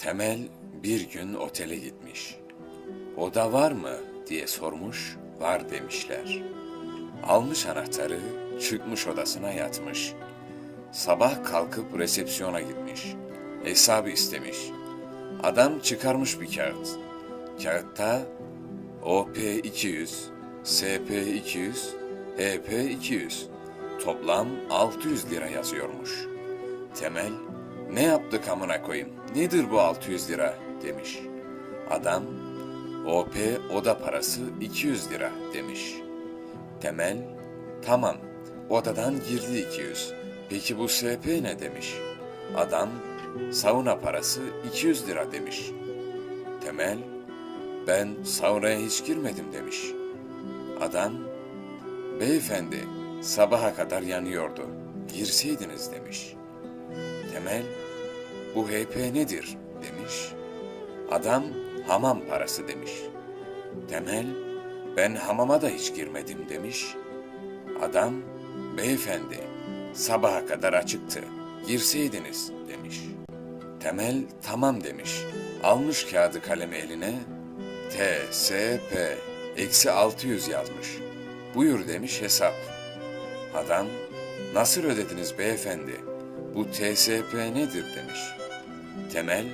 Temel bir gün otele gitmiş. Oda var mı diye sormuş, var demişler. Almış anahtarı, çıkmış odasına yatmış. Sabah kalkıp resepsiyona gitmiş. Hesabı istemiş. Adam çıkarmış bir kağıt. Kağıtta OP 200, SP 200, HP 200. Toplam 600 lira yazıyormuş. Temel, ne yaptık amına koyayım, nedir bu 600 lira demiş. Adam, OP oda parası 200 lira demiş. Temel, tamam, odadan girdi 200. Peki bu SP ne demiş. Adam, sauna parası 200 lira demiş. Temel, ben saunaya hiç girmedim demiş. Adam, beyefendi sabaha kadar yanıyordu. Girseydiniz demiş. Temel, bu HP nedir demiş. Adam, hamam parası demiş. Temel, ben hamama da hiç girmedim demiş. Adam, beyefendi sabaha kadar açıktı. Girseydiniz demiş. Temel tamam demiş. Almış kağıdı kalemi eline. T, S, P, eksi 600 yazmış. Buyur demiş hesap. Adam, nasıl ödediniz beyefendi? Bu TSP nedir demiş. Temel,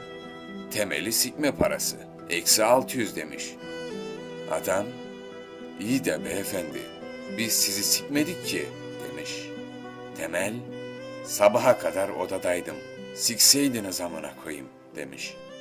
temeli sikme parası. Eksi 600 demiş. Adam, iyi de beyefendi, biz sizi sikmedik ki demiş. Temel, sabaha kadar odadaydım. Sikseydiniz amına koyayım demiş.''